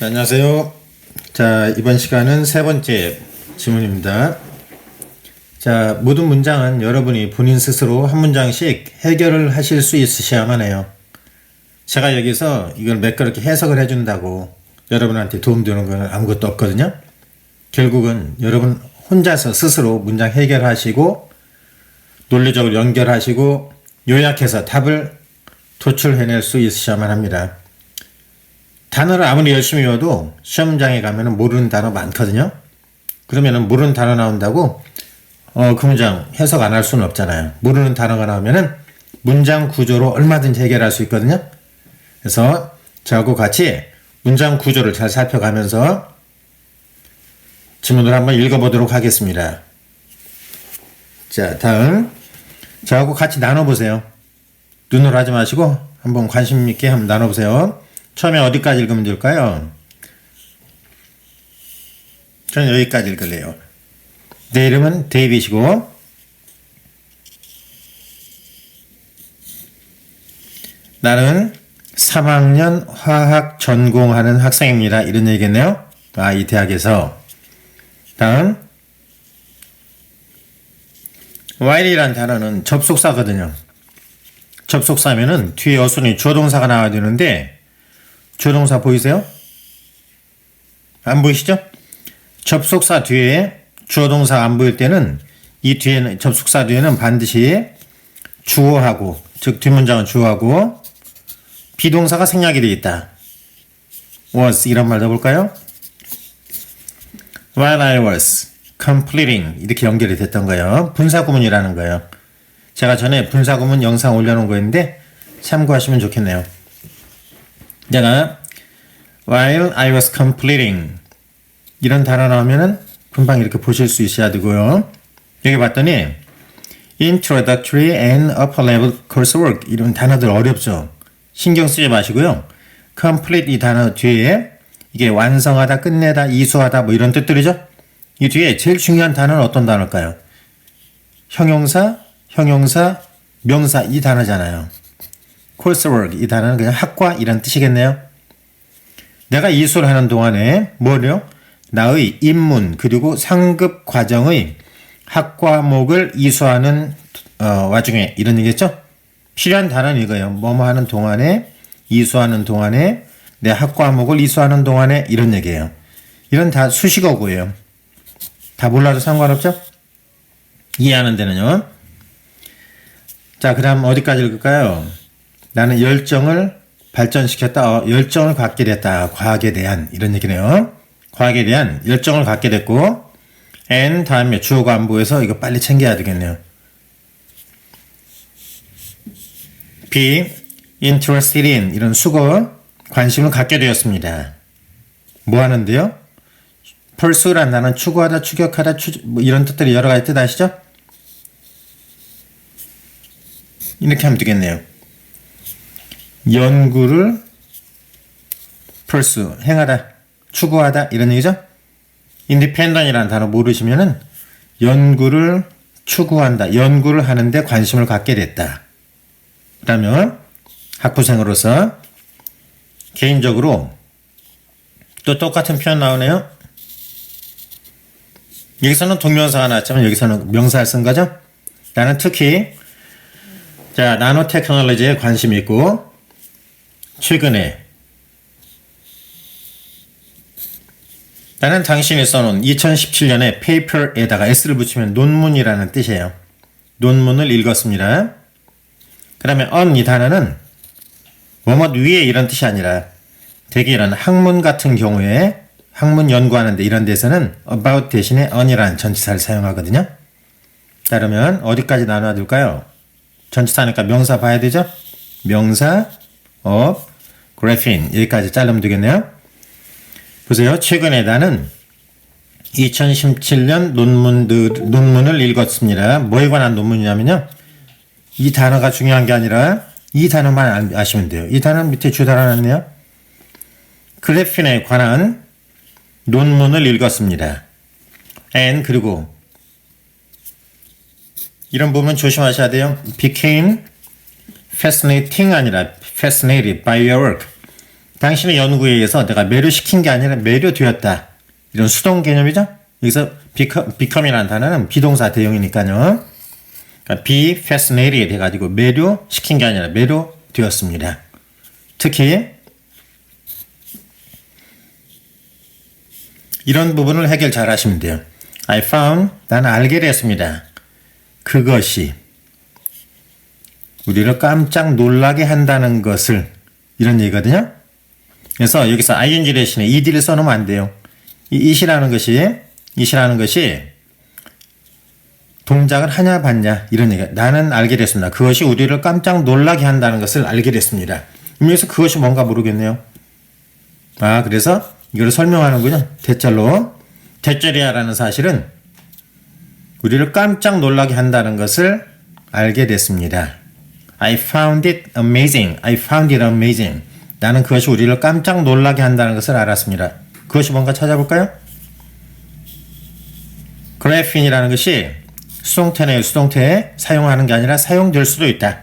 네, 안녕하세요. 자, 이번 시간은 세 번째 질문입니다. 자, 모든 문장은 여러분이 본인 스스로 한 문장씩 해결을 하실 수 있으셔야만 해요. 제가 여기서 이걸 몇 그렇게 해석을 해준다고 여러분한테 도움되는 건 아무것도 없거든요. 결국은 여러분 혼자서 스스로 문장 해결하시고 논리적으로 연결하시고 요약해서 답을 도출해낼 수 있으셔야만 합니다. 단어를 아무리 열심히 외워도 시험장에 가면 모르는 단어 많거든요. 그러면은 모르는 단어 나온다고 어, 그 문장 해석 안 할 수는 없잖아요. 모르는 단어가 나오면은 문장 구조로 얼마든지 해결할 수 있거든요. 그래서 저하고 같이 문장 구조를 잘 살펴가면서 지문을 한번 읽어보도록 하겠습니다. 자, 다음. 저하고 같이 나눠보세요. 눈으로 하지 마시고 한번 관심 있게 한번 나눠보세요. 처음에 어디까지 읽으면 될까요? 저는 여기까지 읽을래요. 내 이름은 데이빗이고 나는 3학년 화학 전공하는 학생입니다. 이런 얘기겠네요. 아, 이 대학에서. 다음. while이란 단어는 접속사거든요. 접속사면은 뒤에 어순이 주어동사가 나와야 되는데 주어 동사 보이세요? 안 보이시죠? 접속사 뒤에 주어 동사 안 보일 때는 이 뒤에는 접속사 뒤에는 반드시 주어하고 즉 뒷문장은 주어하고 비동사가 생략이 되어 있다. was 이런 말 넣어볼까요? While I was completing 이렇게 연결이 됐던 거예요. 분사구문이라는 거예요. 제가 전에 분사구문 영상 올려놓은 거였는데 참고하시면 좋겠네요. 내가 while I was completing 이런 단어 나오면은 금방 이렇게 보실 수 있어야 되고요. 여기 봤더니 introductory and upper level coursework 이런 단어들 어렵죠. 신경 쓰지 마시고요. complete 이 단어 뒤에 이게 완성하다, 끝내다, 이수하다 뭐 이런 뜻들이죠. 이 뒤에 제일 중요한 단어는 어떤 단어일까요? 형용사, 형용사, 명사 이 단어잖아요. Coursework 이 단어는 그냥 학과 이런 뜻이겠네요. 내가 이수를 하는 동안에 뭐요? 나의 입문 그리고 상급 과정의 학과목을 이수하는 어, 와중에 이런 얘기겠죠? 필요한 단어는 이거예요. 뭐뭐 하는 동안에 이수하는 동안에 내 학과목을 이수하는 동안에 이런 얘기예요. 이런 다 수식어고예요. 다 몰라도 상관없죠? 이해하는 데는요. 자, 그 다음 어디까지 읽을까요? 나는 열정을 발전시켰다. 어, 열정을 갖게 됐다. 과학에 대한 이런 얘기네요. 과학에 대한 열정을 갖게 됐고 and 다음에 주어가 안 보여서 이거 빨리 챙겨야 되겠네요. B. interested in 이런 수거 관심을 갖게 되었습니다. 뭐 하는데요? pursue란 단어는 추구하다, 추격하다, 추, 뭐 이런 뜻들이 여러 가지 뜻 아시죠? 이렇게 하면 되겠네요. 연구를 pursue, 행하다, 추구하다 이런 얘기죠? independent이라는 단어 모르시면은 연구를 추구한다, 연구를 하는데 관심을 갖게 됐다. 그러면 학부생으로서 개인적으로 또 똑같은 표현 나오네요. 여기서는 동명사가 나왔지만 여기서는 명사를 쓴 거죠. 나는 특히 자 나노 테크놀로지에 관심이 있고 최근에 나는 당신이 써놓은 2017년의 페이퍼에다가 s를 붙이면 논문이라는 뜻이에요. 논문을 읽었습니다. 그 다음에 on 이 단어는 뭐뭐 위에 이런 뜻이 아니라 되게 이런 학문 같은 경우에 학문 연구하는데 이런 데서는 about 대신에 on이라는 전치사를 사용하거든요. 따르면 어디까지 나눠야 될까요? 전치사니까 명사 봐야 되죠? 명사 of graphene 여기까지 자르면 되겠네요. 보세요. 최근에 나는 2017년 논문들, 논문을 읽었습니다. 뭐에 관한 논문이냐면요. 이 단어가 중요한 게 아니라 이 단어만 아시면 돼요. 이 단어 밑에 주 달아놨네요. 그래핀에 관한 논문을 읽었습니다. and 그리고 이런 부분 조심하셔야 돼요. became fascinating 아니라 fascinated by your work. 당신의 연구에 의해서 내가 매료시킨 게 아니라 매료되었다. 이런 수동 개념이죠. 여기서 become, become이라는 단어는 비동사 대용이니까요. 그러니까 be fascinated 해가지고 매료시킨 게 아니라 매료되었습니다. 특히 이런 부분을 해결 잘 하시면 돼요. I found, 나는 알게 됐습니다. 그것이 우리를 깜짝 놀라게 한다는 것을 이런 얘기거든요. 그래서 여기서 ing 대신에 ed를 써놓으면 안 돼요. 이 it이라는 것이 it이라는 것이 동작을 하냐 받냐 이런 얘기. 나는 알게 됐습니다. 그것이 우리를 깜짝 놀라게 한다는 것을 알게 됐습니다. 여기서 그것이 뭔가 모르겠네요. 아 그래서 이걸 설명하는군요. 대절로 대절이야라는 사실은 우리를 깜짝 놀라게 한다는 것을 알게 됐습니다. I found it amazing. I found it amazing. 나는 그것이 우리를 깜짝 놀라게 한다는 것을 알았습니다. 그것이 뭔가 찾아볼까요? 그래핀이라는 것이 수동태네요. 수동태에 사용하는 게 아니라 사용될 수도 있다.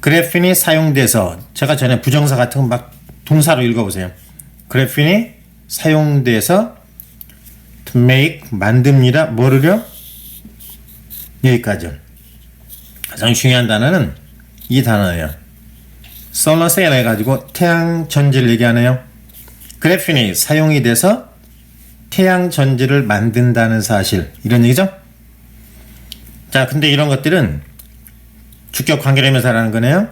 그래핀이 사용돼서 제가 전에 부정사 같은 거 막 동사로 읽어보세요. 그래핀이 사용돼서 to make 만듭니다. 뭐를요? 여기까지. 가장 중요한 단어는 이 단어예요. cell 해가지고 태양 전지를 얘기하네요. 그래핀이 사용이 돼서 태양 전지를 만든다는 사실 이런 얘기죠. 자, 근데 이런 것들은 주격 관계대명사라는 거네요.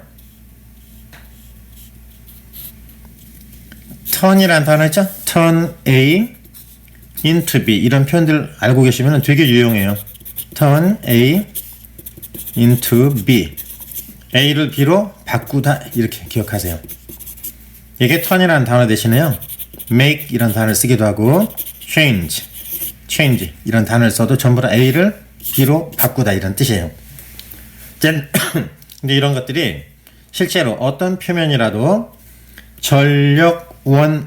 turn이라는 단어 있죠? turn A into B 이런 표현들 알고 계시면 되게 유용해요. turn A into B A를 B로 바꾸다 이렇게 기억하세요. 이게 turn이라는 단어 대신에요. make 이런 단어를 쓰기도 하고 change, change 이런 단어를 써도 전부 다 A를 B로 바꾸다 이런 뜻이에요. 짠. 근데 이런 것들이 실제로 어떤 표면이라도 전력원으로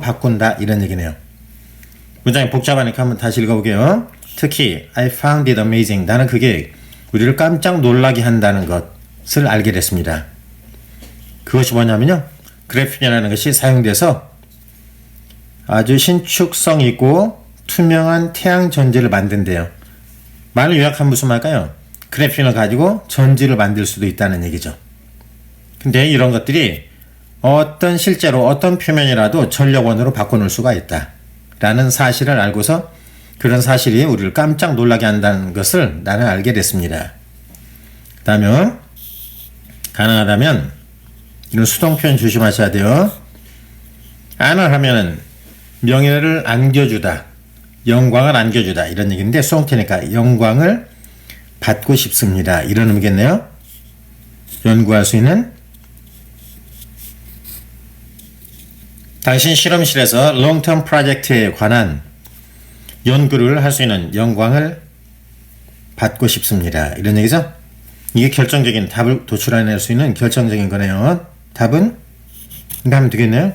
바꾼다 이런 얘기네요. 문장이 복잡하니까 한번 다시 읽어볼게요. 특히 I found it amazing. 나는 그게 우리를 깜짝 놀라게 한다는 것을 알게 됐습니다. 그것이 뭐냐면요. 그래핀이라는 것이 사용돼서 아주 신축성 있고 투명한 태양 전지를 만든대요. 말을 요약하면 무슨 말일까요? 그래핀을 가지고 전지를 만들 수도 있다는 얘기죠. 근데 이런 것들이 어떤 실제로 어떤 표면이라도 전력원으로 바꿔놓을 수가 있다. 라는 사실을 알고서 그런 사실이 우리를 깜짝 놀라게 한다는 것을 나는 알게 됐습니다. 그 다음에 가능하다면 이런 수동 표현 조심하셔야 돼요. 안을 하면은 명예를 안겨주다, 영광을 안겨주다 이런 얘기인데 수동태니까 영광을 받고 싶습니다. 이런 의미겠네요. 연구할 수 있는 당신 실험실에서 롱텀 프로젝트에 관한 연구를 할 수 있는 영광을 받고 싶습니다. 이런 얘기죠? 이게 결정적인 답을 도출해낼 수 있는 결정적인 거네요. 답은 하면 되겠네요.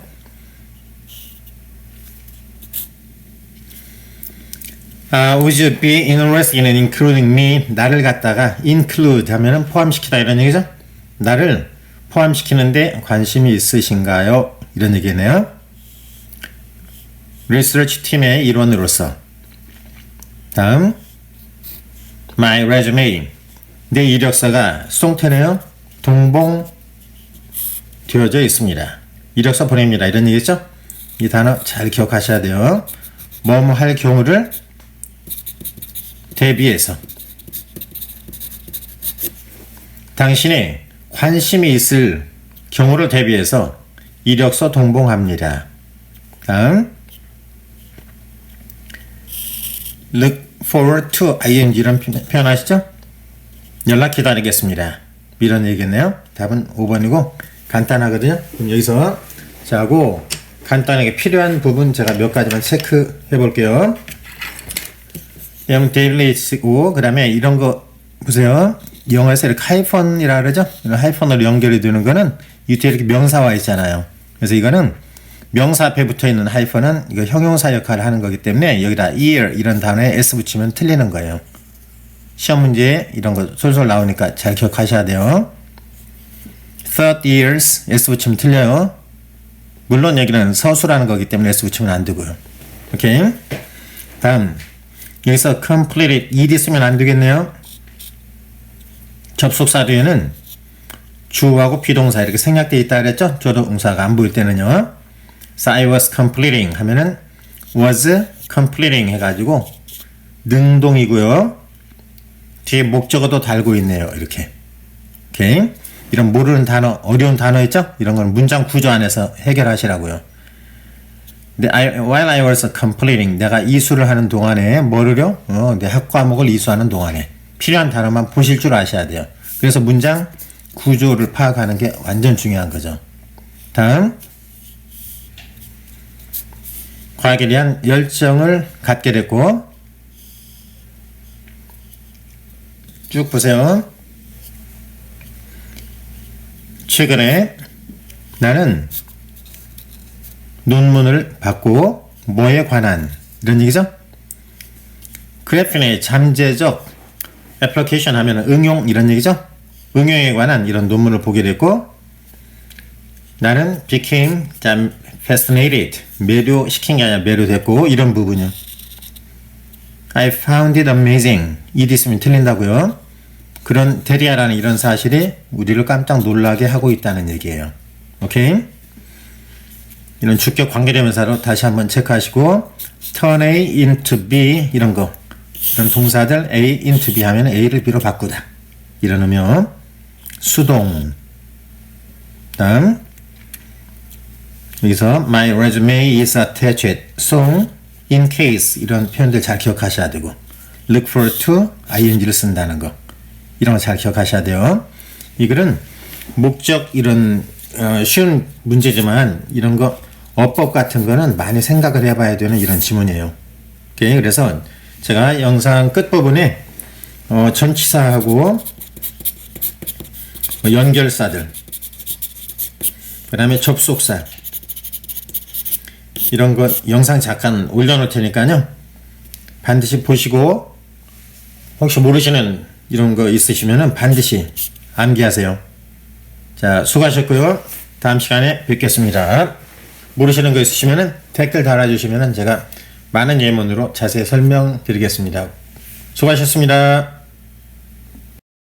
아, would you be interested in including me? 나를 갖다가 include 하면은 포함시키다 이런 얘기죠? 나를 포함시키는데 관심이 있으신가요? 이런 얘기네요. 리서치 팀의 일원으로서 다음 my resume 내 이력서가 수동태네요. 동봉 되어져 있습니다. 이력서 보냅니다. 이런 얘기죠? 이 단어 잘 기억하셔야 돼요. 뭐뭐 할 경우를 대비해서 당신이 관심이 있을 경우를 대비해서 이력서 동봉합니다. 다음 look forward to ing라는 표현 아시죠? 연락 기다리겠습니다. 이런 얘기겠네요. 답은 5번이고 간단하거든요. 그럼 여기서 자고 간단하게 필요한 부분 제가 몇 가지만 체크해 볼게요. 영 데일리시고 그다음에 이런 거 보세요. 영어에서 이렇게 하이펀이라 그러죠? 하이펀으로 연결이 되는 거는 이때 이렇게 명사와 있잖아요. 그래서 이거는 명사 앞에 붙어 있는 하이펀은 이거 형용사 역할을 하는 거기 때문에 여기다 ear 이런 단어에 s 붙이면 틀리는 거예요. 시험 문제 이런 거 솔솔 나오니까 잘 기억하셔야 돼요. third years s 붙이면 틀려요. 물론 여기는 서술하는 거기 때문에 s 붙이면 안 되고요. 오케이. 다음 여기서 completed ed 쓰면 안 되겠네요. 접속사 뒤에는 주어하고 비동사 이렇게 생략되어 있다 그랬죠? 저도 동사가 안 보일 때는요. So I was completing 하면은 was completing 해가지고 능동이고요. 뒤에 목적어도 달고 있네요. 이렇게. 오케이. 이런 모르는 단어, 어려운 단어 있죠? 이런 건 문장 구조 안에서 해결하시라고요. 근데 I, while I was completing 내가 이수를 하는 동안에 뭐를요? 어, 내 학과목을 이수하는 동안에 필요한 단어만 보실 줄 아셔야 돼요. 그래서 문장 구조를 파악하는 게 완전 중요한 거죠. 다음 과학에 대한 열정을 갖게 됐고 쭉 보세요. 최근에 나는 논문을 받고 뭐에 관한 이런 얘기죠? 그래핀의 잠재적 애플리케이션 하면 응용 이런 얘기죠? 응용에 관한 이런 논문을 보게 됐고 나는 became 참 fascinated 매료시킨 게 아니라 매료됐고 이런 부분이요. I found it amazing. 이 있으면 틀린다고요. 그런 데리아라는 이런 사실이 우리를 깜짝 놀라게 하고 있다는 얘기예요. 오케이? 이런 주격 관계대명사로 다시 한번 체크하시고 turn A into B 이런 거 이런 동사들 A into B 하면 A를 B로 바꾸다 이러면 수동 다음 여기서 my resume is attached. So in case 이런 표현들 잘 기억하셔야 되고 look forward to ing를 쓴다는 거. 이런 거 잘 기억하셔야 돼요. 이 글은 목적 이런 어, 쉬운 문제지만 이런 거 어법 같은 거는 많이 생각을 해봐야 되는 이런 지문이에요. 오케이? 그래서 제가 영상 끝 부분에 어, 전치사하고 뭐 연결사들 그 다음에 접속사 이런 거 영상 잠깐 올려놓을 테니까요. 반드시 보시고 혹시 모르시는 이런 거 있으시면 반드시 암기하세요. 자 수고하셨고요. 다음 시간에 뵙겠습니다. 모르시는 거 있으시면 댓글 달아주시면 제가 많은 예문으로 자세히 설명드리겠습니다. 수고하셨습니다